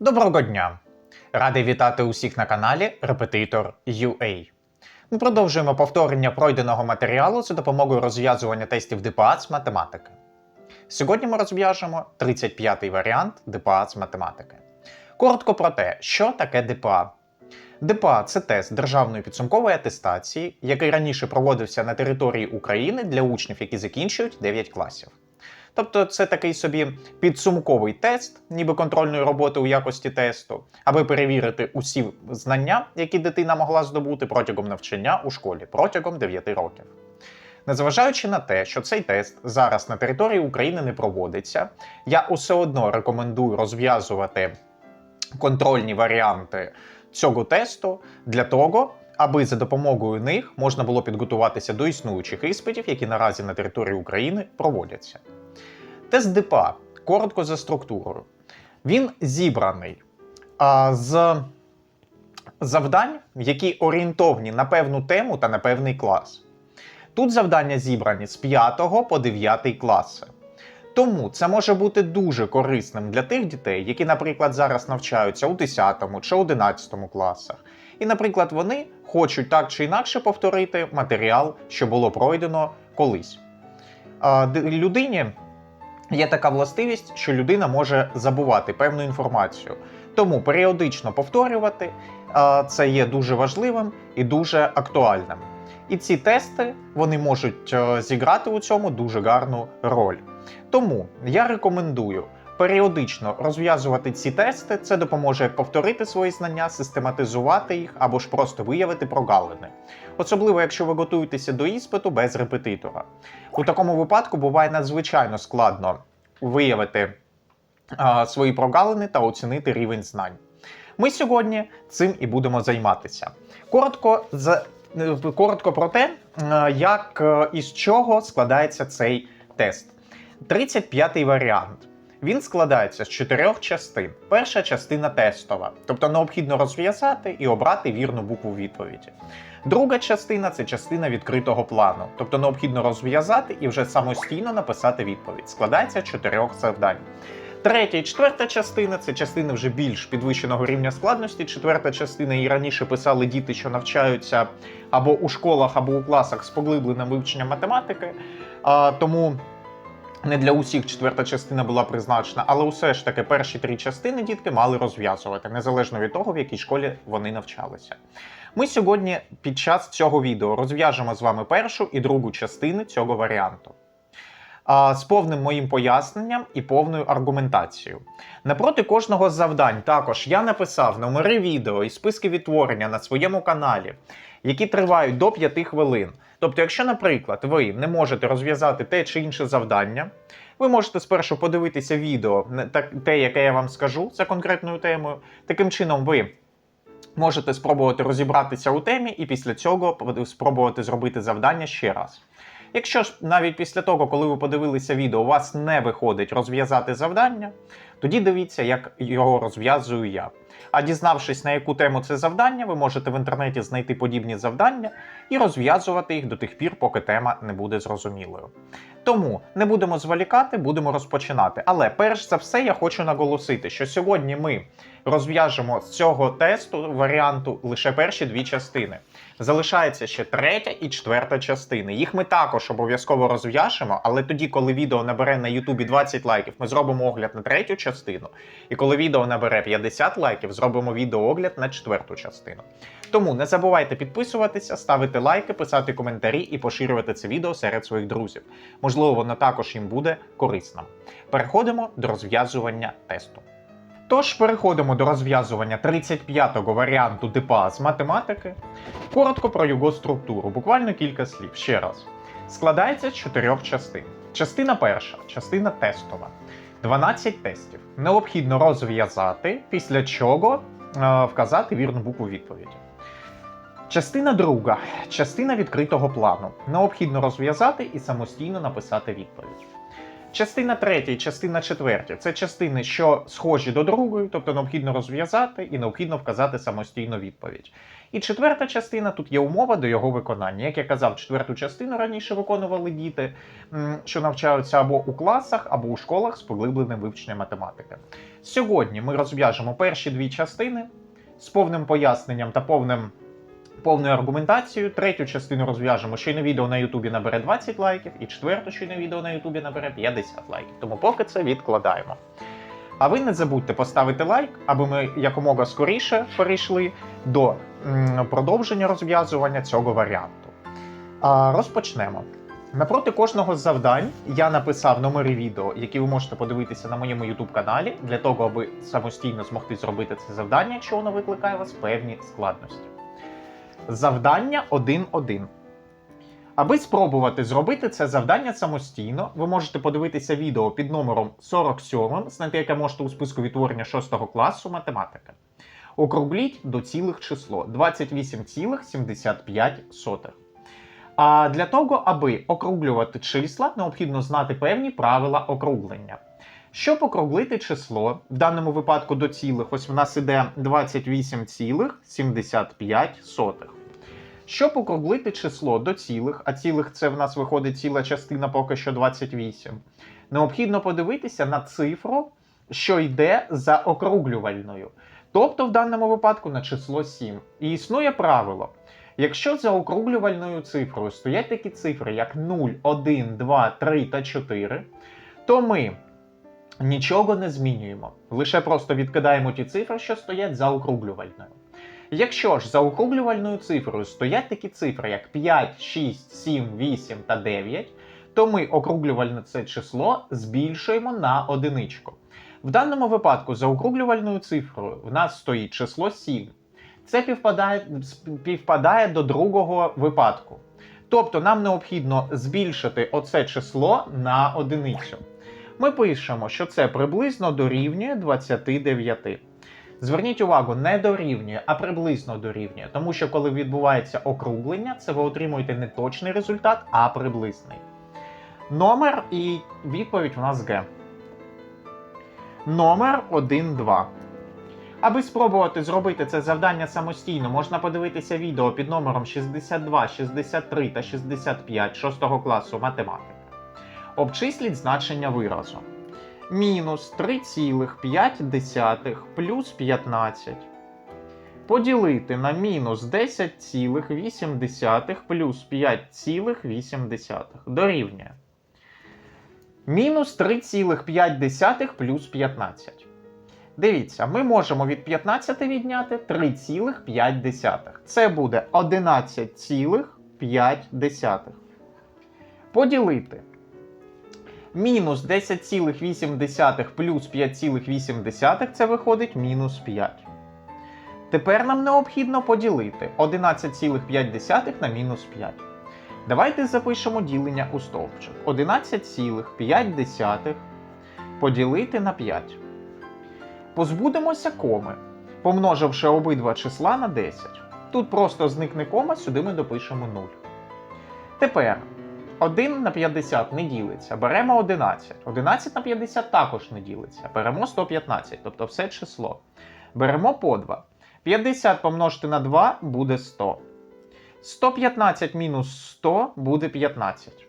Доброго дня! Радий вітати усіх на каналі Репетитор. Ми продовжуємо повторення пройденого матеріалу за допомогою розв'язування тестів ДПА з математики. Сьогодні ми розв'яжемо 35-й варіант ДПА з математики. Коротко про те, що таке ДПА. ДПА це тест державної підсумкової атестації, який раніше проводився на території України для учнів, які закінчують 9 класів. Тобто це такий собі підсумковий тест, ніби контрольної роботи у якості тесту, аби перевірити усі знання, які дитина могла здобути протягом навчання у школі протягом 9 років. Незважаючи на те, що цей тест зараз на території України не проводиться, я усе одно рекомендую розв'язувати контрольні варіанти цього тесту для того, аби за допомогою них можна було підготуватися до існуючих іспитів, які наразі на території України проводяться. Тест ДПА коротко за структурою. Він зібраний а, з завдань, які орієнтовні на певну тему та на певний клас. Тут завдання зібрані з 5 по 9 класи. Тому це може бути дуже корисним для тих дітей, які, наприклад, зараз навчаються у 10 чи 11 класах. І, наприклад, вони хочуть так чи інакше повторити матеріал, що було пройдено колись. А, людині є така властивість, що людина може забувати певну інформацію. Тому періодично повторювати це є дуже важливим і дуже актуальним. І ці тести вони можуть е, зіграти у цьому дуже гарну роль. Тому я рекомендую періодично розв'язувати ці тести. Це допоможе повторити свої знання, систематизувати їх або ж просто виявити прогалини. Особливо, якщо ви готуєтеся до іспиту без репетитора. У такому випадку буває надзвичайно складно виявити а, свої прогалини та оцінити рівень знань. Ми сьогодні цим і будемо займатися. Коротко, за, е, коротко про те, е, як е, і з чого складається цей тест. 35-й варіант. Він складається з чотирьох частин. Перша частина тестова, тобто необхідно розв'язати і обрати вірну букву відповіді. Друга частина це частина відкритого плану, тобто необхідно розв'язати і вже самостійно написати відповідь. Складається з чотирьох завдань. Третя і четверта частина це частини вже більш підвищеного рівня складності. Четверта частина і раніше писали діти, що навчаються або у школах, або у класах з поглибленим вивченням математики. А, тому не для усіх четверта частина була призначена, але усе ж таки перші три частини дітки мали розв'язувати, незалежно від того, в якій школі вони навчалися. Ми сьогодні під час цього відео розв'яжемо з вами першу і другу частини цього варіанту. З повним моїм поясненням і повною аргументацією. Напроти кожного з завдань також я написав номери відео і списки відтворення на своєму каналі, які тривають до 5 хвилин. Тобто, якщо, наприклад, ви не можете розв'язати те чи інше завдання, ви можете спершу подивитися відео, те, яке я вам скажу за конкретною темою. Таким чином, ви можете спробувати розібратися у темі і після цього спробувати зробити завдання ще раз. Якщо ж навіть після того, коли ви подивилися відео, у вас не виходить розв'язати завдання, тоді дивіться, як його розв'язую я. А дізнавшись, на яку тему це завдання, ви можете в інтернеті знайти подібні завдання і розв'язувати їх до тих пір, поки тема не буде зрозумілою. Тому не будемо зволікати, будемо розпочинати. Але перш за все, я хочу наголосити, що сьогодні ми розв'яжемо з цього тесту варіанту лише перші дві частини. Залишається ще третя і четверта частини. Їх ми також обов'язково розв'яжемо, але тоді, коли відео набере на Ютубі 20 лайків, ми зробимо огляд на третю частину. І коли відео набере 50 лайків, зробимо відеоогляд на четверту частину. Тому не забувайте підписуватися, ставити лайки, писати коментарі і поширювати це відео серед своїх друзів. Можливо, воно також їм буде корисним. Переходимо до розв'язування тесту. Тож переходимо до розв'язування 35-го варіанту ДПА з математики. Коротко про його структуру, буквально кілька слів. Ще раз. Складається з чотирьох частин. Частина перша, частина тестова. 12 тестів. Необхідно розв'язати, після чого е, вказати вірну букву відповіді. Частина друга, частина відкритого плану. Необхідно розв'язати і самостійно написати відповідь. Частина третя і частина четвертя це частини, що схожі до другої, тобто необхідно розв'язати і необхідно вказати самостійну відповідь. І четверта частина тут є умова до його виконання. Як я казав, четверту частину раніше виконували діти, що навчаються або у класах, або у школах з поглибленим вивченням математики. Сьогодні ми розв'яжемо перші дві частини з повним поясненням та повним. Повною аргументацією. Третю частину розв'яжемо, щойно відео на Ютубі набере 20 лайків, і четверту щойно відео на Ютубі набере 50 лайків. Тому поки це відкладаємо. А ви не забудьте поставити лайк, аби ми якомога скоріше перейшли до продовження розв'язування цього варіанту. А, розпочнемо. Напроти кожного з завдань я написав номери відео, які ви можете подивитися на моєму YouTube каналі, для того, аби самостійно змогти зробити це завдання, якщо воно викликає вас певні складності. Завдання 1.1. Аби спробувати зробити це завдання самостійно, ви можете подивитися відео під номером 47, знайти яке можете у списку відтворення 6 класу математика. Округліть до цілих число 28,75. А для того, аби округлювати числа, необхідно знати певні правила округлення. Щоб округлити число, в даному випадку до цілих, ось в нас іде 28,75. Щоб округлити число до цілих, а цілих це в нас виходить ціла частина поки що 28, необхідно подивитися на цифру, що йде за округлювальною. Тобто в даному випадку на число 7. І існує правило. Якщо за округлювальною цифрою стоять такі цифри, як 0, 1, 2, 3 та 4, то ми нічого не змінюємо. Лише просто відкидаємо ті цифри, що стоять за округлювальною. Якщо ж за округлювальною цифрою стоять такі цифри, як 5, 6, 7, 8 та 9, то ми округлювальне це число збільшуємо на одиничку. В даному випадку за округлювальною цифрою в нас стоїть число 7. Це півпадає, співпадає до другого випадку. Тобто нам необхідно збільшити оце число на одиницю. Ми пишемо, що це приблизно дорівнює 29. Зверніть увагу, не дорівнює, а приблизно дорівнює. Тому що коли відбувається округлення, це ви отримуєте не точний результат, а приблизний. Номер і відповідь у нас Г. Номер 1, 2. Аби спробувати зробити це завдання самостійно, можна подивитися відео під номером 62, 63 та 65 6 класу математики. Обчисліть значення виразу. Мінус 3,5 плюс 15. Поділити на мінус 10,8 плюс 5,8 дорівнює. Мінус 3,5 плюс 15. Дивіться, ми можемо від 15 відняти 3,5. Це буде 11,5. Поділити. Мінус 10,8 плюс 5,8 це виходить мінус 5. Тепер нам необхідно поділити 11,5 на мінус 5. Давайте запишемо ділення у стовпчик. 11,5 поділити на 5. Позбудемося коми, помноживши обидва числа на 10. Тут просто зникне кома, сюди ми допишемо 0. Тепер 1 на 50 не ділиться, беремо 11. 11 на 50 також не ділиться. Беремо 115, тобто все число. Беремо по 2. 50 помножити на 2 буде 100. 115 мінус 100 буде 15.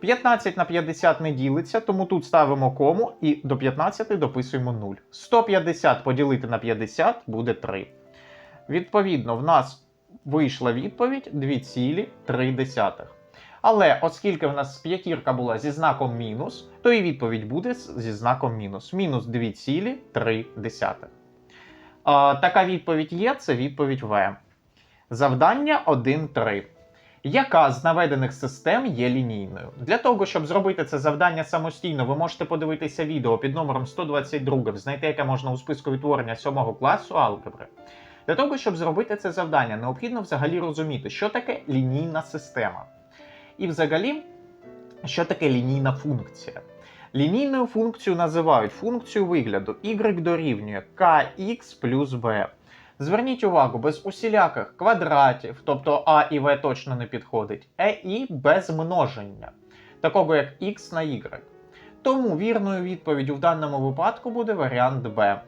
15 на 50 не ділиться, тому тут ставимо кому і до 15 дописуємо 0. 150 поділити на 50 буде 3. Відповідно, в нас вийшла відповідь 2,3. Але оскільки в нас п'ятірка була зі знаком мінус, то і відповідь буде зі знаком мінус. Мінус 2,3. Така відповідь є, це відповідь В. Завдання 1.3. Яка з наведених систем є лінійною? Для того, щоб зробити це завдання самостійно, ви можете подивитися відео під номером 122, знайти яке можна у списку відтворення 7 класу алгебри. Для того, щоб зробити це завдання, необхідно взагалі розуміти, що таке лінійна система. І взагалі, що таке лінійна функція. Лінійною функцією називають функцію вигляду y дорівнює kx плюс b. Зверніть увагу, без усіляких квадратів, тобто а і v точно не підходить, е і без множення, такого як x на y. Тому вірною відповіддю в даному випадку буде варіант Б.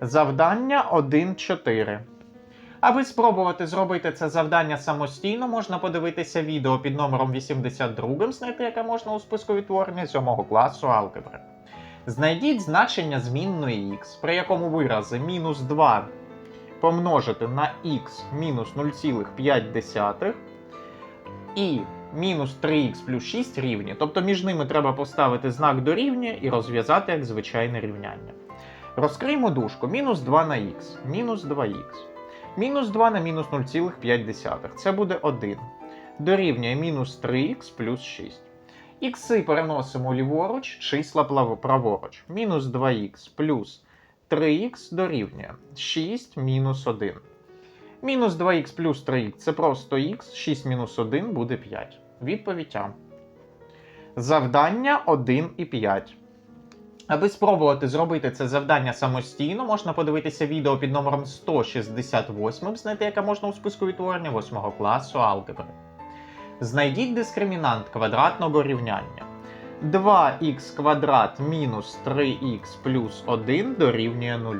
Завдання 1.4. Аби спробувати зробити це завдання самостійно, можна подивитися відео під номером 82, знайти яке можна у списку відтворення 7 класу алгебри. Знайдіть значення змінної х, при якому вирази мінус 2 помножити на х мінус 0,5 і мінус 3х плюс 6 рівні. Тобто між ними треба поставити знак дорівнює і розв'язати як звичайне рівняння. Розкриємо дужку мінус 2 на х, мінус 2х. Мінус 2 на мінус 0,5. Це буде 1. Дорівнює мінус 3х плюс 6. Ікси переносимо ліворуч, числа праворуч. Мінус 2х плюс 3х дорівнює 6 мінус 1. Мінус 2х плюс 3х це просто х, 6 мінус 1 буде 5. Відповідь А. Завдання 1 і 5. Аби спробувати зробити це завдання самостійно, можна подивитися відео під номером 168, знайти яке можна у списку відтворення 8 класу алгебри. Знайдіть дискримінант квадратного рівняння. 2х квадрат мінус 3х плюс 1 дорівнює 0.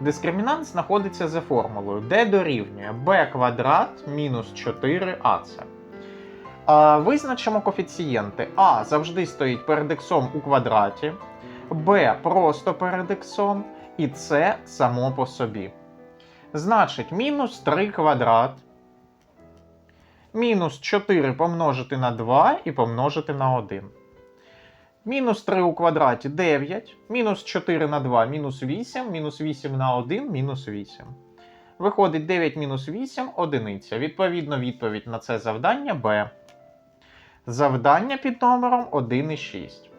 Дискримінант знаходиться за формулою, де дорівнює b квадрат мінус 4ac. Визначимо коефіцієнти. А завжди стоїть перед іксом у квадраті, b просто перед іксом, і c само по собі. Значить, мінус 3 квадрат. Мінус 4 помножити на 2 і помножити на 1. Мінус 3 у квадраті 9, мінус 4 на 2 мінус 8, мінус 8 на 1 мінус 8. Виходить 9 мінус 8 одиниця. Відповідно, відповідь на це завдання Б. Завдання під номером 1 і 6.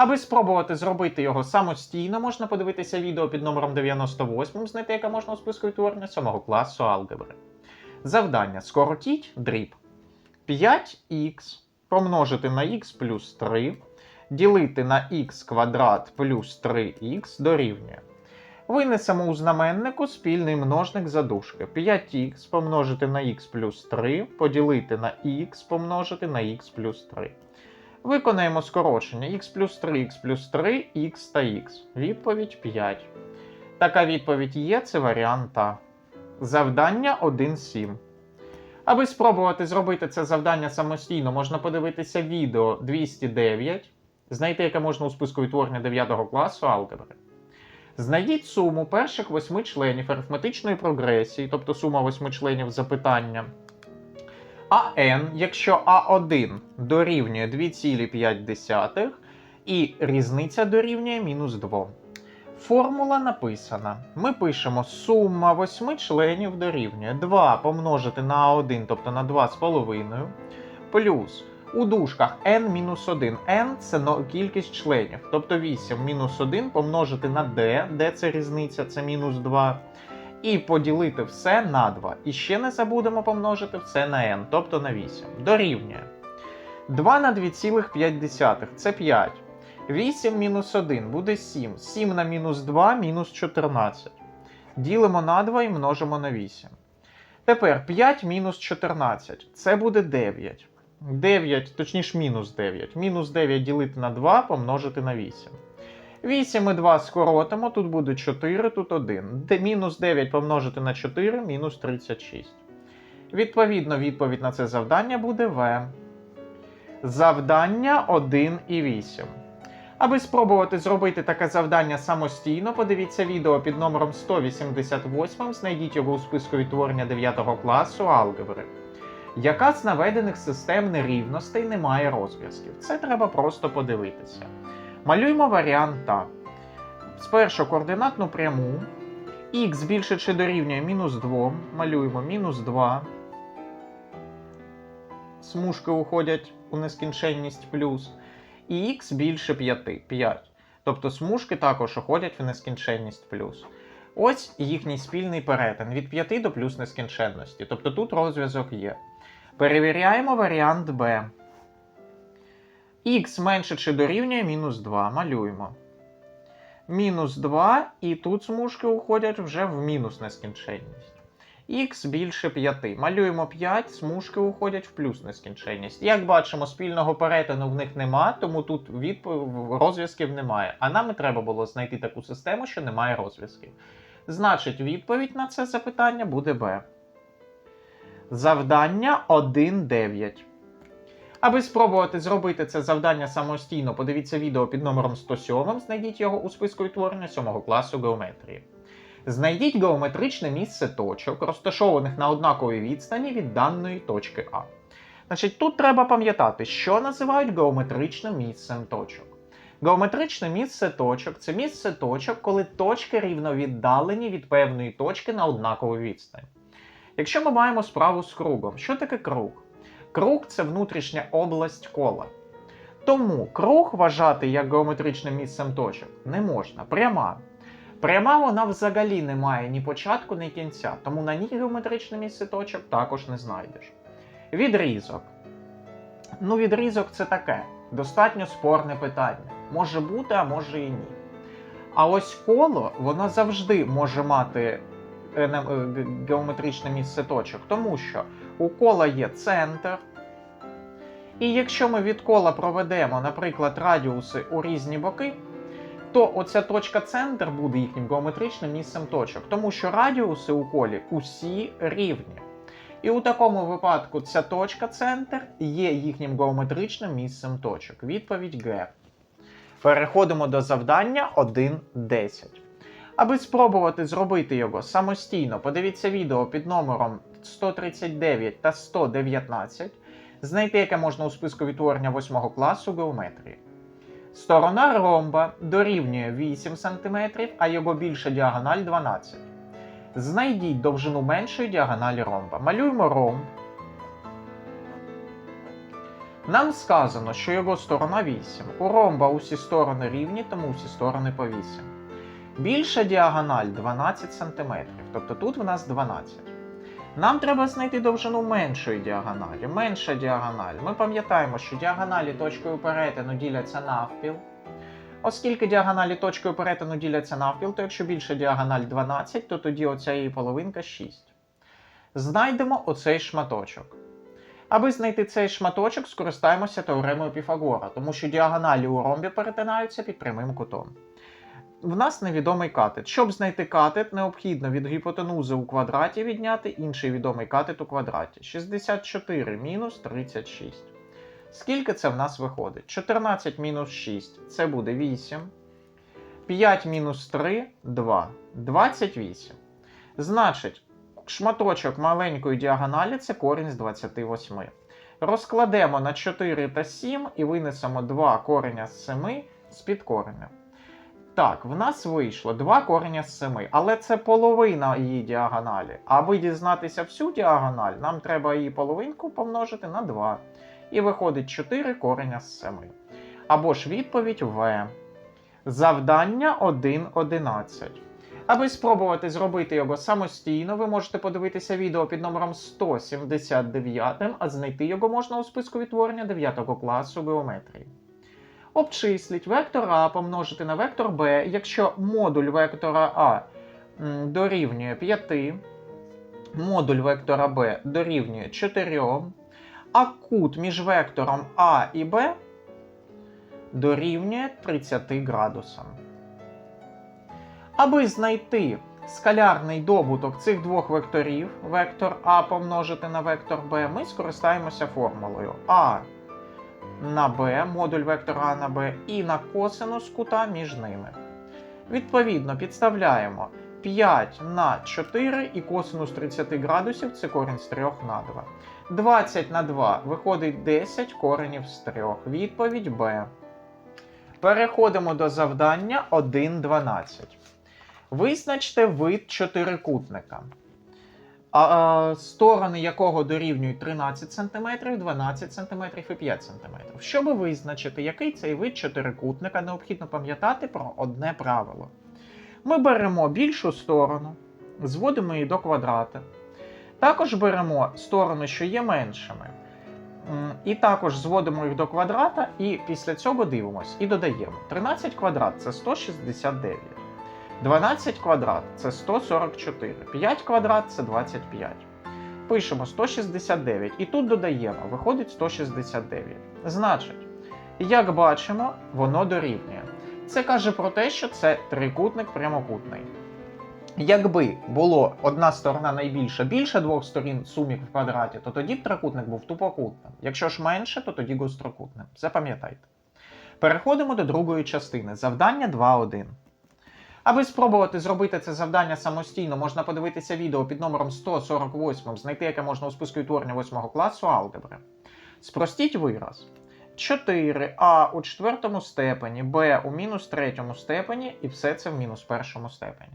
Аби спробувати зробити його самостійно, можна подивитися відео під номером 98, знайти яке можна у списку відтворення 7 класу алгебри. Завдання: скоротіть дріб. 5х помножити на х плюс 3 ділити на х квадрат плюс 3х дорівнює. Винесемо у знаменнику спільний множник задушки. 5х помножити на х плюс 3 поділити на х помножити на х плюс 3. Виконаємо скорочення х плюс 3, х плюс 3, х та х. Відповідь 5. Така відповідь є, це варіант А. Завдання 1.7. Аби спробувати зробити це завдання самостійно, можна подивитися відео 209, знайти яке можна у списку відтворення 9 класу алгебри. Знайдіть суму перших восьми членів арифметичної прогресії, тобто сума восьми членів запитання. АН, якщо А1 дорівнює 2,5 і різниця дорівнює мінус 2. Формула написана. Ми пишемо сума восьми членів дорівнює 2 помножити на А1, тобто на 2,5, плюс у дужках n-1. n це кількість членів, тобто 8 мінус 1 помножити на d, d це різниця, це мінус 2. І поділити все на 2. І ще не забудемо помножити все на n, тобто на 8. Дорівнює. 2 на 2,5 це 5. 8 мінус 1 буде 7. 7 на мінус 2 мінус 14. Ділимо на 2 і множимо на 8. Тепер 5 мінус 14. Це буде 9. 9, точніше мінус 9. Мінус 9 ділити на 2 помножити на 8. 8 і 2 скоротимо, тут буде 4, тут 1. Мінус 9 помножити на 4 мінус 36. Відповідно, відповідь на це завдання буде В. Завдання 1 і 8. Аби спробувати зробити таке завдання самостійно, подивіться відео під номером 188, знайдіть його у списку відтворення 9 класу алгебри. Яка з наведених систем нерівностей не має розв'язків? Це треба просто подивитися. Малюємо варіант так. Спершу координатну пряму. Х більше чи дорівнює мінус 2. Малюємо мінус 2. Смужки уходять у нескінченність плюс. І х більше 5. 5. Тобто смужки також уходять в нескінченність плюс. Ось їхній спільний перетин від 5 до плюс нескінченності. Тобто тут розв'язок є. Перевіряємо варіант Б. Х менше чи дорівнює мінус 2. Малюємо. Мінус 2, і тут смужки уходять вже в мінус нескінченність. х більше 5. Малюємо 5, смужки уходять в плюс нескінченність. Як бачимо, спільного перетину в них нема, тому тут відпо- розв'язків немає. А нам і треба було знайти таку систему, що немає розв'язків. Значить, відповідь на це запитання буде Б. Завдання 1.9. Аби спробувати зробити це завдання самостійно, подивіться відео під номером 107, знайдіть його у списку відтворення 7 класу геометрії. Знайдіть геометричне місце точок, розташованих на однаковій відстані від даної точки А. Значить, тут треба пам'ятати, що називають геометричним місцем точок. Геометричне місце точок це місце точок, коли точки рівновіддалені від певної точки на однакову відстань. Якщо ми маємо справу з кругом, що таке круг? Круг це внутрішня область кола. Тому круг вважати як геометричним місцем точок не можна. Пряма. Пряма вона взагалі не має ні початку, ні кінця, тому на ній геометричне місце точок також не знайдеш. Відрізок. Ну, відрізок це таке. Достатньо спорне питання. Може бути, а може і ні. А ось коло, воно завжди може мати е, е, ге- геометричне місце точок, тому що у кола є центр. І якщо ми від кола проведемо, наприклад, радіуси у різні боки, то оця точка центр буде їхнім геометричним місцем точок, тому що радіуси у колі усі рівні. І у такому випадку ця точка центр є їхнім геометричним місцем точок. Відповідь Г. Переходимо до завдання 1.10. Аби спробувати зробити його самостійно, подивіться відео під номером 139 та 119, знайти яке можна у списку відтворення 8 класу геометрії. Сторона ромба дорівнює 8 см, а його більша діагональ 12 Знайдіть довжину меншої діагоналі ромба. Малюємо ромб. Нам сказано, що його сторона 8. У ромба усі сторони рівні, тому усі сторони по 8. Більша діагональ 12 см, тобто тут в нас 12. Нам треба знайти довжину меншої діагоналі. Менша діагональ. Ми пам'ятаємо, що діагоналі точкою перетину діляться навпіл. Оскільки діагоналі точкою перетину діляться навпіл, то якщо більша діагональ 12, то тоді оця її половинка 6. Знайдемо оцей шматочок. Аби знайти цей шматочок, скористаємося теоремою Піфагора, тому що діагоналі у ромбі перетинаються під прямим кутом. В нас невідомий катет. Щоб знайти катет, необхідно від гіпотенузи у квадраті відняти інший відомий катет у квадраті. 64 мінус 36. Скільки це в нас виходить? 14 мінус 6 це буде 8. 5 мінус 3 2. 28. Значить, шматочок маленької діагоналі це корінь з 28. Розкладемо на 4 та 7 і винесемо 2 кореня з 7 з під кореня. Так, в нас вийшло 2 кореня з 7, але це половина її діагоналі. Аби дізнатися всю діагональ, нам треба її половинку помножити на 2. І виходить 4 кореня з 7. Або ж відповідь В. Завдання 1.11. Аби спробувати зробити його самостійно, ви можете подивитися відео під номером 179, а знайти його можна у списку відтворення 9 класу геометрії. Обчисліть вектор А помножити на вектор Б, якщо модуль вектора А дорівнює 5, модуль вектора Б дорівнює 4, а кут між вектором А і Б дорівнює 30 градусам. Аби знайти скалярний добуток цих двох векторів, вектор А помножити на вектор Б, ми скористаємося формулою А на b, модуль вектора А на b, і на косинус кута між ними. Відповідно, підставляємо 5 на 4 і косинус 30 градусів це корінь з 3 на 2. 20 на 2 виходить 10 коренів з 3. Відповідь Б. Переходимо до завдання 1.12. Визначте вид чотирикутника а, сторони якого дорівнюють 13 см, 12 см і 5 см. Щоб визначити, який цей вид чотирикутника, необхідно пам'ятати про одне правило. Ми беремо більшу сторону, зводимо її до квадрата. Також беремо сторони, що є меншими. І також зводимо їх до квадрата, і після цього дивимось і додаємо. 13 квадрат це 169. 12 квадрат це 144. 5 квадрат це 25. Пишемо 169 і тут додаємо, виходить 169. Значить, як бачимо, воно дорівнює. Це каже про те, що це трикутник прямокутний. Якби було одна сторона найбільша більше двох сторін сумік в квадраті, то тоді б трикутник був тупокутним. Якщо ж менше, то тоді гострокутним. Запам'ятайте. Переходимо до другої частини. Завдання 2.1. Аби спробувати зробити це завдання самостійно, можна подивитися відео під номером 148, знайти яке можна у списку відтворення 8 класу алгебри. Спростіть вираз. 4а у четвертому степені, b у мінус третьому степені, і все це в мінус першому степені.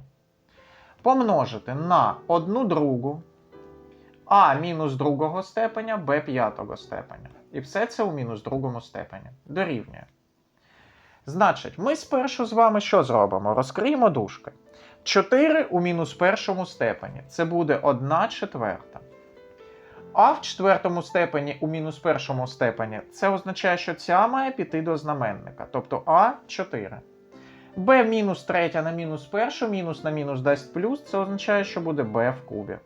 Помножити на одну другу а мінус другого степеня, b п'ятого степеня. І все це у мінус другому степені. Дорівнює. Значить, ми спершу з вами що зробимо? Розкриємо дужки. 4 у мінус першому степені. Це буде 1 четверта. А в четвертому степені у мінус першому степені це означає, що ця має піти до знаменника. Тобто А 4. Б мінус третя на мінус першу, мінус на мінус дасть плюс, це означає, що буде Б в кубі.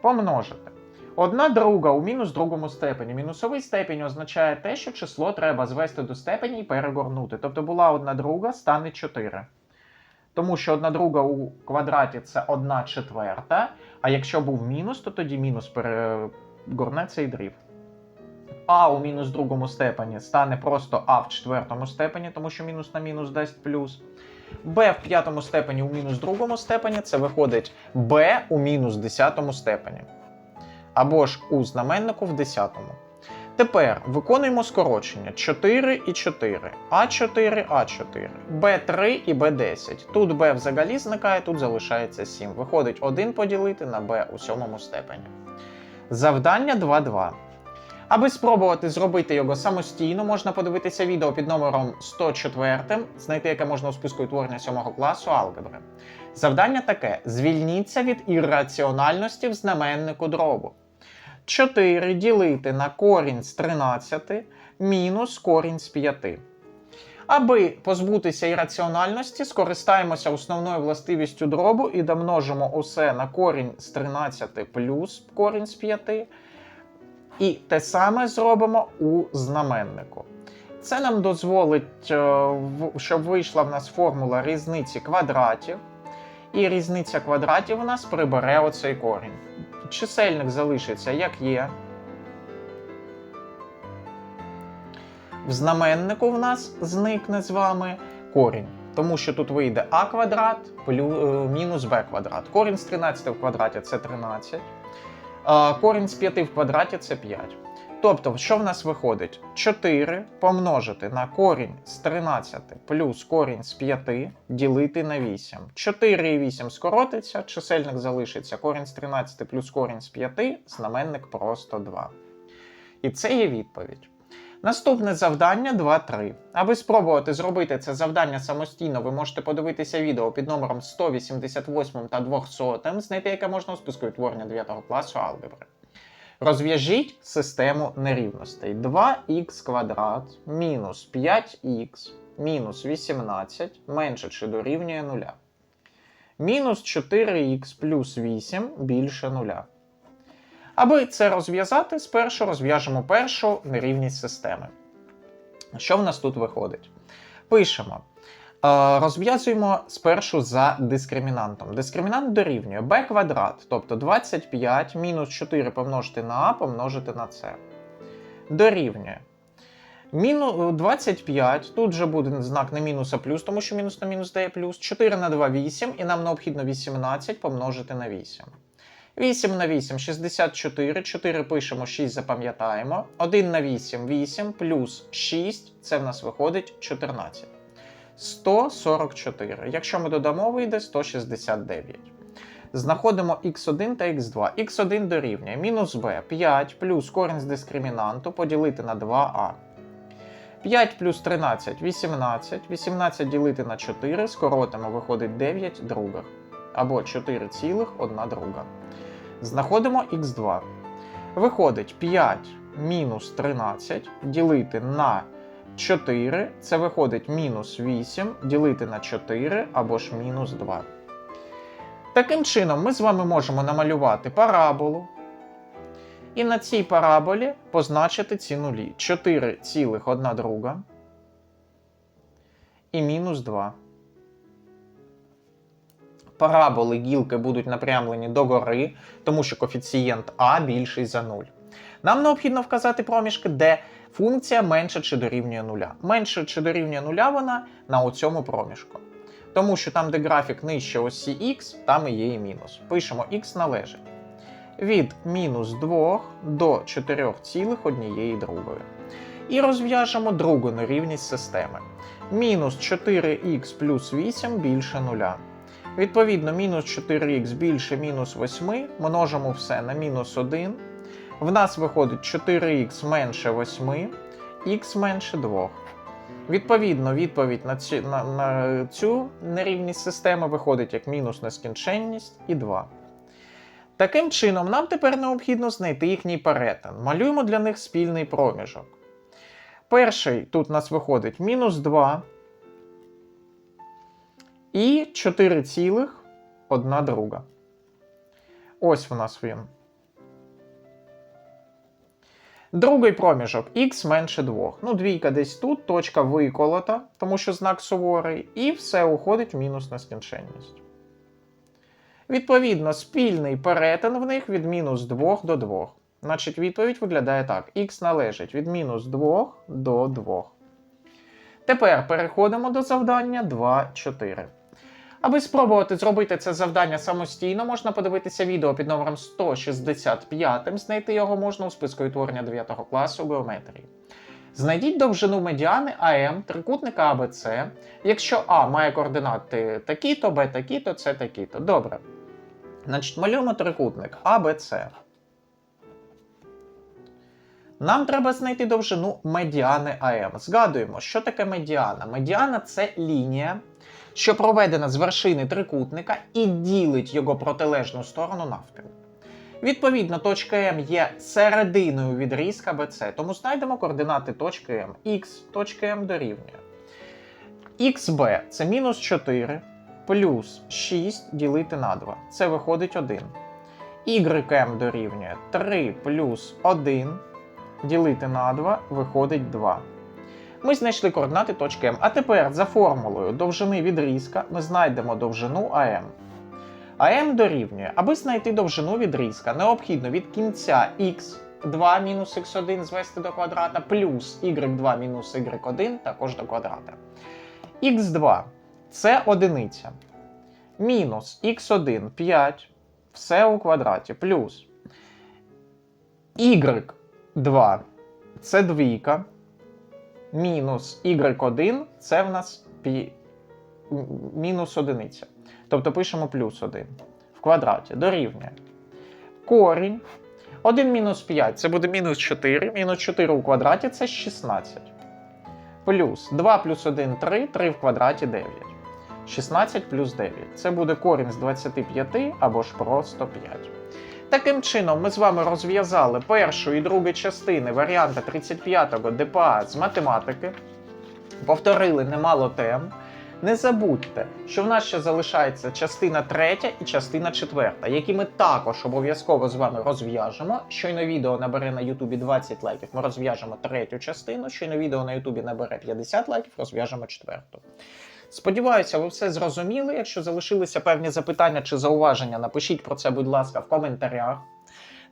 Помножити. Одна друга у мінус другому степені. Мінусовий степень означає те, що число треба звести до степені і перегорнути. Тобто була одна друга, стане 4. Тому що одна друга у квадраті це 1 четверта. А якщо був мінус, то тоді мінус перегорне цей дріб. А у мінус другому степені стане просто А в четвертому степені, тому що мінус на мінус дасть плюс. Б в п'ятому степені у мінус другому степені це виходить Б у мінус десятому степені. Або ж у знаменнику в десятому. Тепер виконуємо скорочення 4 і 4, А4, А4, Б3 і Б10. Тут Б взагалі зникає, тут залишається 7. Виходить 1 поділити на Б у сьомому степені. Завдання 2.2. Аби спробувати зробити його самостійно, можна подивитися відео під номером 104, знайти яке можна у списку утворення 7 класу алгебри. Завдання таке: звільніться від ірраціональності в знаменнику дробу. 4 ділити на корінь з 13 мінус корінь з 5. Аби позбутися ірраціональності, скористаємося основною властивістю дробу і домножимо усе на корінь з 13 плюс корінь з 5. І те саме зробимо у знаменнику. Це нам дозволить, е, щоб вийшла в нас формула різниці квадратів. І різниця квадратів у нас прибере оцей корінь. Чисельник залишиться як є. В знаменнику в нас зникне з вами корінь. Тому що тут вийде а квадрат е, мінус b квадрат. Корінь з 13 в квадраті це 13. Корінь з 5 в квадраті це 5. Тобто, що в нас виходить? 4 помножити на корінь з 13 плюс корінь з 5 ділити на 8. 4 і 8 скоротиться, чисельник залишиться корінь з 13 плюс корінь з 5, знаменник просто 2. І це є відповідь. Наступне завдання 2.3. Аби спробувати зробити це завдання самостійно, ви можете подивитися відео під номером 188 та 200, знайти яке можна у списку відтворення 9 класу алгебри. Розв'яжіть систему нерівностей. 2х квадрат мінус 5х мінус 18 менше чи дорівнює 0. Мінус 4х плюс 8 більше 0. Аби це розв'язати, спершу розв'яжемо першу нерівність системи. Що в нас тут виходить? Пишемо. Розв'язуємо спершу за дискримінантом. Дискримінант дорівнює b квадрат, тобто 25 мінус 4 помножити на а помножити на c. Дорівнює. Міну 25, тут же буде знак не мінус, а плюс, тому що мінус на мінус дає плюс. 4 на 2 8, і нам необхідно 18 помножити на 8. 8 на 8 64, 4 пишемо, 6 запам'ятаємо. 1 на 8 8 плюс 6, це в нас виходить 14. 144. Якщо ми додамо, вийде 169. Знаходимо x1 та x2. x1 дорівнює мінус b 5 плюс корінь з дискримінанту поділити на 2а. 5 плюс 13 18. 18 ділити на 4, скоротимо, виходить 9 других. Або 4 цілих 1 друга. Знаходимо х2. Виходить 5 мінус 13 ділити на 4 це виходить мінус 8 ділити на 4 або ж мінус 2. Таким чином, ми з вами можемо намалювати параболу. І на цій параболі позначити ці нулі. 4 цілих 1 друга і мінус 2. Параболи гілки будуть напрямлені догори, тому що коефіцієнт А більший за 0. Нам необхідно вказати проміжки, де функція менше чи дорівнює нуля. Менше чи дорівнює нуля вона на оцьому проміжку. Тому що там, де графік нижче осі х, там і є і мінус. Пишемо х належить від мінус 2 до 4,1. І розв'яжемо другу нерівність системи. Мінус 4х плюс 8 більше нуля. Відповідно, мінус 4х більше мінус 8, множимо все на мінус 1. В нас виходить 4х менше 8, х менше 2. Відповідно, відповідь на цю, на, на цю нерівність системи виходить як мінус нескінченність і 2. Таким чином, нам тепер необхідно знайти їхній перетин. Малюємо для них спільний проміжок. Перший тут у нас виходить мінус 2 і 4 цілих 1 друга. Ось у нас він. Другий проміжок х менше 2. Ну, двійка десь тут, точка виколота, тому що знак суворий, і все уходить в мінус нескінченність. Відповідно, спільний перетин в них від мінус 2 до 2. Значить, відповідь виглядає так: х належить від мінус 2 до 2. Тепер переходимо до завдання 2, 4. Аби спробувати зробити це завдання самостійно, можна подивитися відео під номером 165, знайти його можна у списку відтворення 9 класу геометрії. Знайдіть довжину медіани АМ трикутника АБЦ, якщо А має координати такі-то, Б такі-то, С такі-то. Добре. Значить, малюємо трикутник АБЦ. Нам треба знайти довжину медіани АМ. Згадуємо, що таке медіана. Медіана це лінія, що проведена з вершини трикутника і ділить його протилежну сторону навпіл. Відповідно, точка М є серединою відрізка BC, тому знайдемо координати точки М. Х, точка М дорівнює. XB це мінус 4 плюс 6 ділити на 2. Це виходить 1. YM дорівнює 3 плюс 1 ділити на 2 виходить 2. Ми знайшли координати точки М. А тепер за формулою довжини відрізка ми знайдемо довжину АМ. АМ дорівнює, аби знайти довжину відрізка, необхідно від кінця х2 мінус х1 звести до квадрата, плюс y2 мінус y1 також до квадрата. х2 це одиниця. Мінус х1 5, все у квадраті, плюс y2 це двійка мінус y1 це в нас пі... мінус одиниця. Тобто пишемо плюс 1 в квадраті дорівнює. Корінь. 1 мінус 5 це буде мінус 4. Мінус 4 у квадраті це 16. Плюс 2 плюс 1 3, 3 в квадраті 9. 16 плюс 9. Це буде корінь з 25 або ж просто 5. Таким чином, ми з вами розв'язали першу і другу частини варіанта 35-го ДПА з математики, повторили немало тем. Не забудьте, що в нас ще залишається частина третя і частина четверта, які ми також обов'язково з вами розв'яжемо. Щойно відео набере на Ютубі 20 лайків, ми розв'яжемо третю частину. Щойно відео на Ютубі набере 50 лайків, розв'яжемо четверту. Сподіваюся, ви все зрозуміли. Якщо залишилися певні запитання чи зауваження, напишіть про це, будь ласка, в коментарях.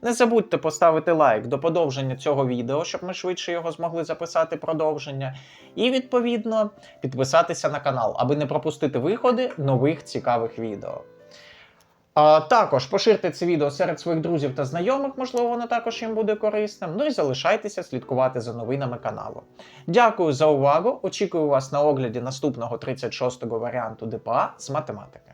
Не забудьте поставити лайк до подовження цього відео, щоб ми швидше його змогли записати продовження. І відповідно підписатися на канал, аби не пропустити виходи нових цікавих відео. А також поширте це відео серед своїх друзів та знайомих, можливо, воно також їм буде корисним. Ну і залишайтеся слідкувати за новинами каналу. Дякую за увагу. Очікую вас на огляді наступного 36-го варіанту ДПА з математики.